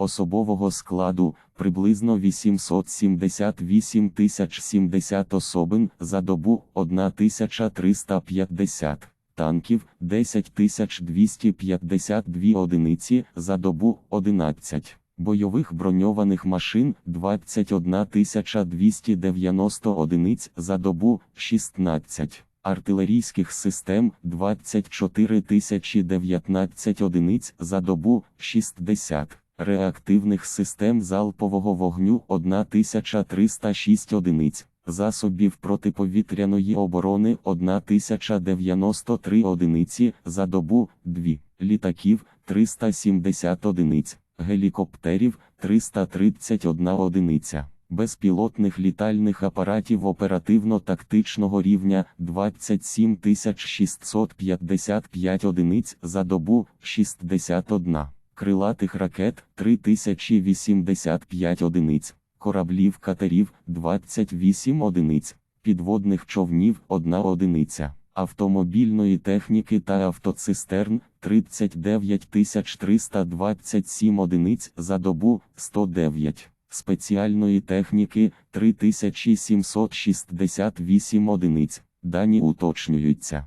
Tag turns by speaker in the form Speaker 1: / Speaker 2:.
Speaker 1: особового складу приблизно 878 тисяч 70 особин за добу 1350 танків 10 тисяч 252 одиниці за добу 11 бойових броньованих машин 21 тисяча 290 одиниць за добу 16 артилерійських систем 24 тисячі 19 одиниць за добу 60 реактивних систем залпового вогню 1306 одиниць, засобів протиповітряної оборони 1093 одиниці за добу 2, літаків 370 одиниць, гелікоптерів 331 одиниця. Безпілотних літальних апаратів оперативно-тактичного рівня 27 655 одиниць за добу 61 крилатих ракет 3085 одиниць, кораблів катерів 28 одиниць, підводних човнів 1 одиниця, автомобільної техніки та автоцистерн 39 327 одиниць за добу 109. Спеціальної техніки 3768 одиниць. Дані уточнюються.